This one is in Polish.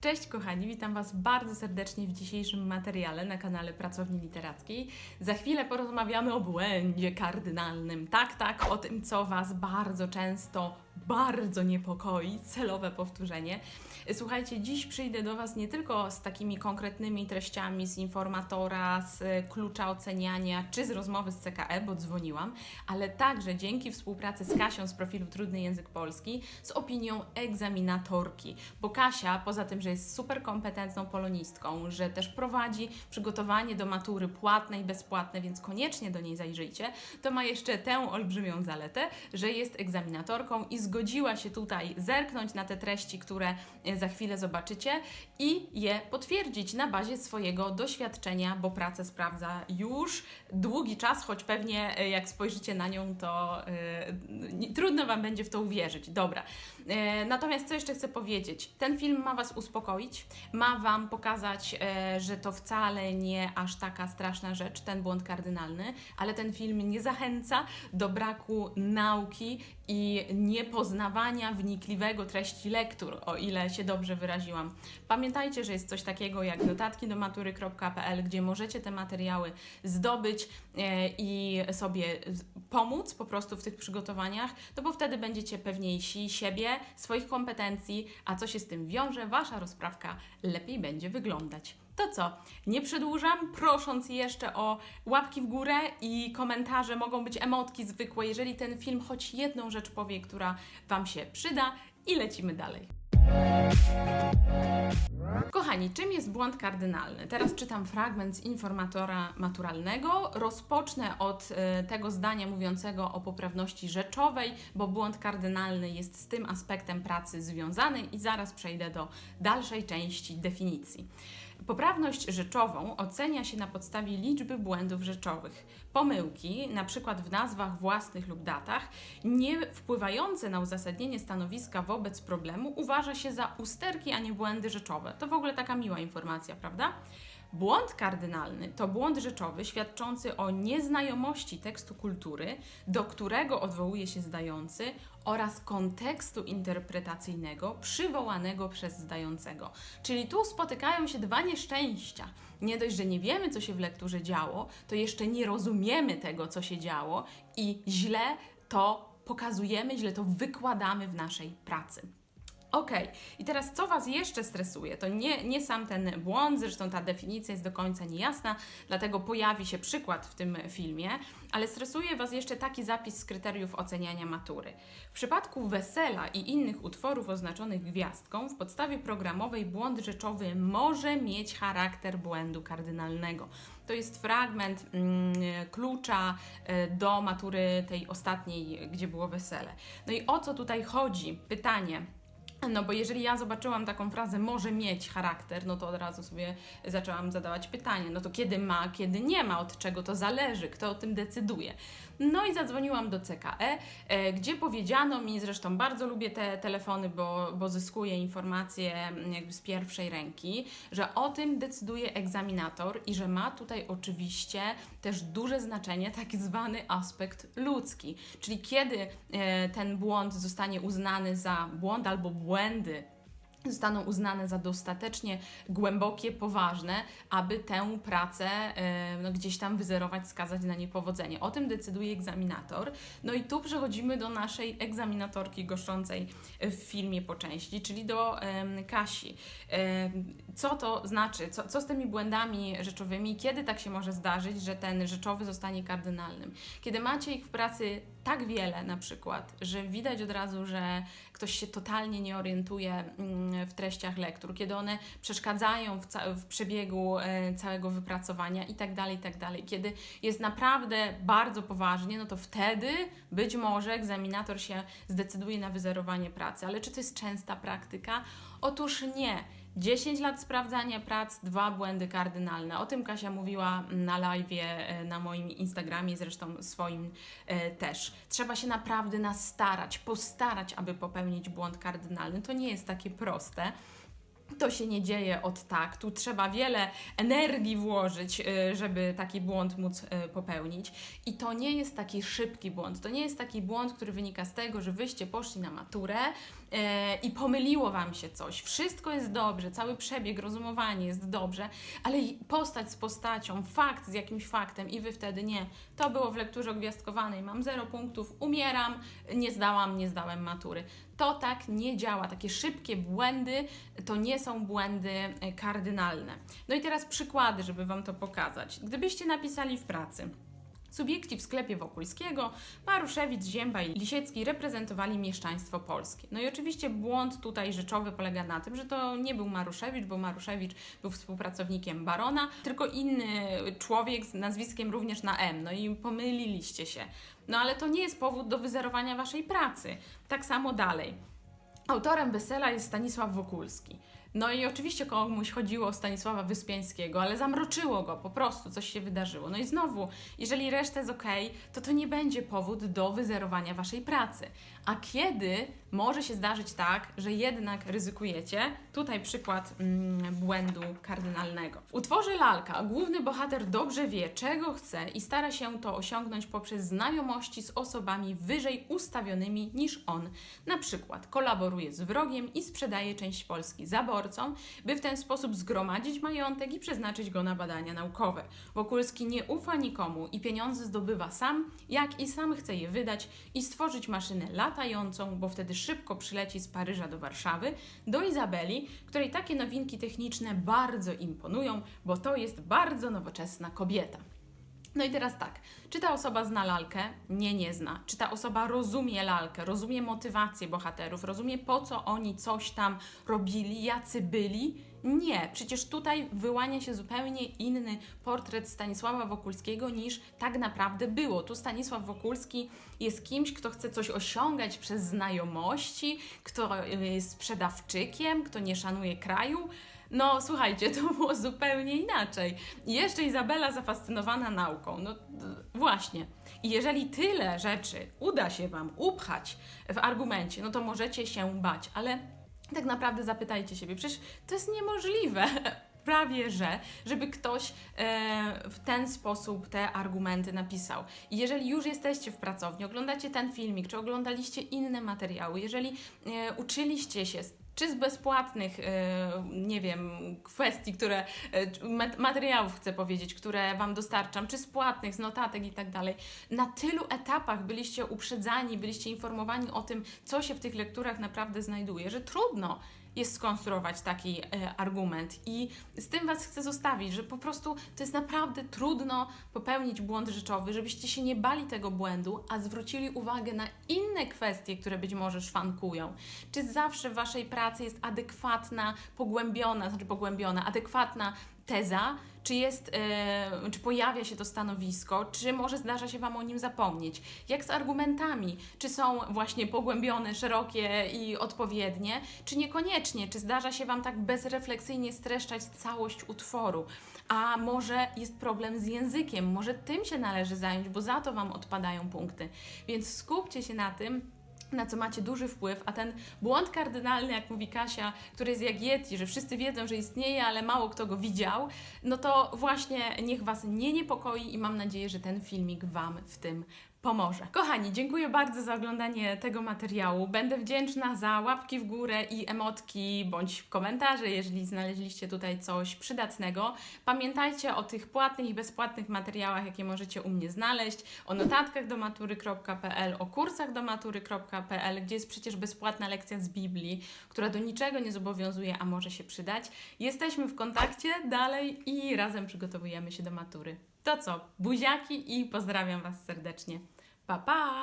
Cześć kochani, witam Was bardzo serdecznie w dzisiejszym materiale na kanale Pracowni Literackiej. Za chwilę porozmawiamy o błędzie kardynalnym. Tak, tak, o tym, co Was bardzo często, bardzo niepokoi, celowe powtórzenie. Słuchajcie, dziś przyjdę do Was nie tylko z takimi konkretnymi treściami z informatora, z klucza oceniania, czy z rozmowy z CKE, bo dzwoniłam, ale także dzięki współpracy z Kasią z profilu Trudny Język Polski, z opinią egzaminatorki. Bo Kasia, poza tym, że jest super kompetentną polonistką, że też prowadzi przygotowanie do matury płatne i bezpłatne, więc koniecznie do niej zajrzyjcie, to ma jeszcze tę olbrzymią zaletę, że jest egzaminatorką i zgodziła się tutaj zerknąć na te treści, które e, za chwilę zobaczycie i je potwierdzić na bazie swojego doświadczenia, bo pracę sprawdza już długi czas, choć pewnie e, jak spojrzycie na nią, to nie- trudno Wam będzie w to uwierzyć. Dobra. Natomiast co jeszcze chcę powiedzieć? Ten film ma Was uspokoić, ma Wam pokazać, że to wcale nie aż taka straszna rzecz, ten błąd kardynalny, ale ten film nie zachęca do braku nauki i niepoznawania wnikliwego treści lektur, o ile się dobrze wyraziłam. Pamiętajcie, że jest coś takiego jak notatki do matury.pl, gdzie możecie te materiały zdobyć e, i sobie pomóc po prostu w tych przygotowaniach, no bo wtedy będziecie pewniejsi siebie, swoich kompetencji, a co się z tym wiąże, wasza rozprawka lepiej będzie wyglądać. To co, nie przedłużam, prosząc jeszcze o łapki w górę i komentarze, mogą być emotki zwykłe, jeżeli ten film choć jedną rzecz powie, która Wam się przyda i lecimy dalej. Kochani, czym jest błąd kardynalny? Teraz czytam fragment z informatora maturalnego. Rozpocznę od e, tego zdania mówiącego o poprawności rzeczowej, bo błąd kardynalny jest z tym aspektem pracy związany i zaraz przejdę do dalszej części definicji. Poprawność rzeczową ocenia się na podstawie liczby błędów rzeczowych. Pomyłki, na przykład w nazwach własnych lub datach, nie wpływające na uzasadnienie stanowiska wobec problemu, uważa się za usterki, a nie błędy rzeczowe. To w ogóle taka miła informacja, prawda? Błąd kardynalny to błąd rzeczowy świadczący o nieznajomości tekstu kultury, do którego odwołuje się zdający, oraz kontekstu interpretacyjnego przywołanego przez zdającego. Czyli tu spotykają się dwa nieszczęścia. Nie dość, że nie wiemy, co się w lekturze działo, to jeszcze nie rozumiemy tego, co się działo i źle to pokazujemy, źle to wykładamy w naszej pracy. Okej, i teraz co Was jeszcze stresuje? To nie, nie sam ten błąd, zresztą ta definicja jest do końca niejasna, dlatego pojawi się przykład w tym filmie, ale stresuje Was jeszcze taki zapis z kryteriów oceniania matury. W przypadku wesela i innych utworów oznaczonych gwiazdką, w podstawie programowej błąd rzeczowy może mieć charakter błędu kardynalnego. To jest fragment mm, klucza e, do matury tej ostatniej, gdzie było wesele. No i o co tutaj chodzi? Pytanie. No bo jeżeli ja zobaczyłam taką frazę może mieć charakter, no to od razu sobie zaczęłam zadawać pytanie, no to kiedy ma, kiedy nie ma, od czego to zależy, kto o tym decyduje. No i zadzwoniłam do CKE, e, gdzie powiedziano mi, zresztą bardzo lubię te telefony, bo, bo zyskuję informacje mm, jakby z pierwszej ręki, że o tym decyduje egzaminator i że ma tutaj oczywiście też duże znaczenie tak zwany aspekt ludzki, czyli kiedy e, ten błąd zostanie uznany za błąd albo błędy zostaną uznane za dostatecznie głębokie, poważne, aby tę pracę e, no, gdzieś tam wyzerować, skazać na niepowodzenie. O tym decyduje egzaminator. No i tu przechodzimy do naszej egzaminatorki goszczącej w filmie po części, czyli do em, Kasi. Em, co to znaczy? Co, co z tymi błędami rzeczowymi? Kiedy tak się może zdarzyć, że ten rzeczowy zostanie kardynalnym? Kiedy macie ich w pracy tak wiele na przykład, że widać od razu, że ktoś się totalnie nie orientuje mm, w treściach lektur, kiedy one przeszkadzają w, w przebiegu e, całego wypracowania i tak dalej, i tak. Kiedy jest naprawdę bardzo poważnie, no to wtedy być może egzaminator się zdecyduje na wyzerowanie pracy. Ale czy to jest częsta praktyka? Otóż nie. 10 lat sprawdzania prac, dwa błędy kardynalne. O tym Kasia mówiła na live na moim Instagramie, zresztą swoim e, też. Trzeba się naprawdę nastarać, postarać, aby popełnić błąd kardynalny. To nie jest takie proste. To się nie dzieje od tak. Tu trzeba wiele energii włożyć, y, żeby taki błąd móc y, popełnić. I to nie jest taki szybki błąd. To nie jest taki błąd, który wynika z tego, że wyście poszli na maturę y, i pomyliło wam się coś. Wszystko jest dobrze, cały przebieg, rozumowanie jest dobrze, ale postać z postacią, fakt z jakimś faktem i wy wtedy nie. To było w lekturze gwiazdkowanej. Mam zero punktów, umieram, nie zdałam, nie zdałem matury. To tak nie działa. Takie szybkie błędy to nie są błędy e, kardynalne. No i teraz przykłady, żeby Wam to pokazać. Gdybyście napisali w pracy. Subiekci w sklepie Wokulskiego, Maruszewicz, Zięba i Lisiecki reprezentowali mieszczaństwo polskie. No i oczywiście błąd tutaj rzeczowy polega na tym, że to nie był Maruszewicz, bo Maruszewicz był współpracownikiem barona, tylko inny człowiek z nazwiskiem również na M. No i pomyliliście się. No ale to nie jest powód do wyzerowania waszej pracy. Tak samo dalej. Autorem wesela jest Stanisław Wokulski. No i oczywiście komuś chodziło o Stanisława Wyspiańskiego, ale zamroczyło go, po prostu coś się wydarzyło. No i znowu, jeżeli reszta jest ok, to to nie będzie powód do wyzerowania waszej pracy. A kiedy może się zdarzyć tak, że jednak ryzykujecie? Tutaj przykład mm, błędu kardynalnego. W utworze Lalka główny bohater dobrze wie, czego chce i stara się to osiągnąć poprzez znajomości z osobami wyżej ustawionymi niż on. Na przykład kolaboruje z wrogiem i sprzedaje część Polski zaborcom, by w ten sposób zgromadzić majątek i przeznaczyć go na badania naukowe. Wokulski nie ufa nikomu i pieniądze zdobywa sam, jak i sam chce je wydać i stworzyć maszynę latającą, bo wtedy szybko przyleci z Paryża do Warszawy, do Izabeli, której takie nowinki techniczne bardzo imponują, bo to jest bardzo nowoczesna kobieta. No i teraz tak, czy ta osoba zna lalkę? Nie, nie zna. Czy ta osoba rozumie lalkę, rozumie motywację bohaterów, rozumie po co oni coś tam robili, jacy byli? Nie, przecież tutaj wyłania się zupełnie inny portret Stanisława Wokulskiego niż tak naprawdę było. Tu Stanisław Wokulski jest kimś, kto chce coś osiągać przez znajomości, kto jest sprzedawczykiem, kto nie szanuje kraju. No słuchajcie, to było zupełnie inaczej. Jeszcze Izabela zafascynowana nauką. No właśnie. I jeżeli tyle rzeczy uda się Wam upchać w argumencie, no to możecie się bać, ale tak naprawdę zapytajcie siebie, przecież to jest niemożliwe. Prawie że, żeby ktoś e, w ten sposób te argumenty napisał. I jeżeli już jesteście w pracowni, oglądacie ten filmik, czy oglądaliście inne materiały, jeżeli e, uczyliście się czy z bezpłatnych, e, nie wiem, kwestii, które, mat- materiałów chcę powiedzieć, które Wam dostarczam, czy z płatnych, z notatek i tak dalej. Na tylu etapach byliście uprzedzani, byliście informowani o tym, co się w tych lekturach naprawdę znajduje, że trudno jest skonstruować taki e, argument. I z tym Was chcę zostawić, że po prostu to jest naprawdę trudno popełnić błąd rzeczowy, żebyście się nie bali tego błędu, a zwrócili uwagę na inne kwestie, które być może szwankują. Czy zawsze w Waszej pracy jest adekwatna, pogłębiona, znaczy pogłębiona, adekwatna teza, czy jest, e, czy pojawia się to stanowisko, czy może zdarza się Wam o nim zapomnieć. Jak z argumentami, czy są właśnie pogłębione, szerokie i odpowiednie, czy niekoniecznie, czy zdarza się Wam tak bezrefleksyjnie streszczać całość utworu. A może jest problem z językiem, może tym się należy zająć, bo za to Wam odpadają punkty. Więc skupcie się na tym, na co macie duży wpływ, a ten błąd kardynalny, jak mówi Kasia, który jest jak Yeti, że wszyscy wiedzą, że istnieje, ale mało kto go widział, no to właśnie niech Was nie niepokoi i mam nadzieję, że ten filmik Wam w tym pomoże. Kochani, dziękuję bardzo za oglądanie tego materiału. Będę wdzięczna za łapki w górę i emotki bądź komentarze, jeżeli znaleźliście tutaj coś przydatnego. Pamiętajcie o tych płatnych i bezpłatnych materiałach, jakie możecie u mnie znaleźć, o notatkach do matury.pl, o kursach do matury.pl, gdzie jest przecież bezpłatna lekcja z Biblii, która do niczego nie zobowiązuje, a może się przydać. Jesteśmy w kontakcie dalej i razem przygotowujemy się do matury. To co, buziaki i pozdrawiam Was serdecznie. Pa, pa!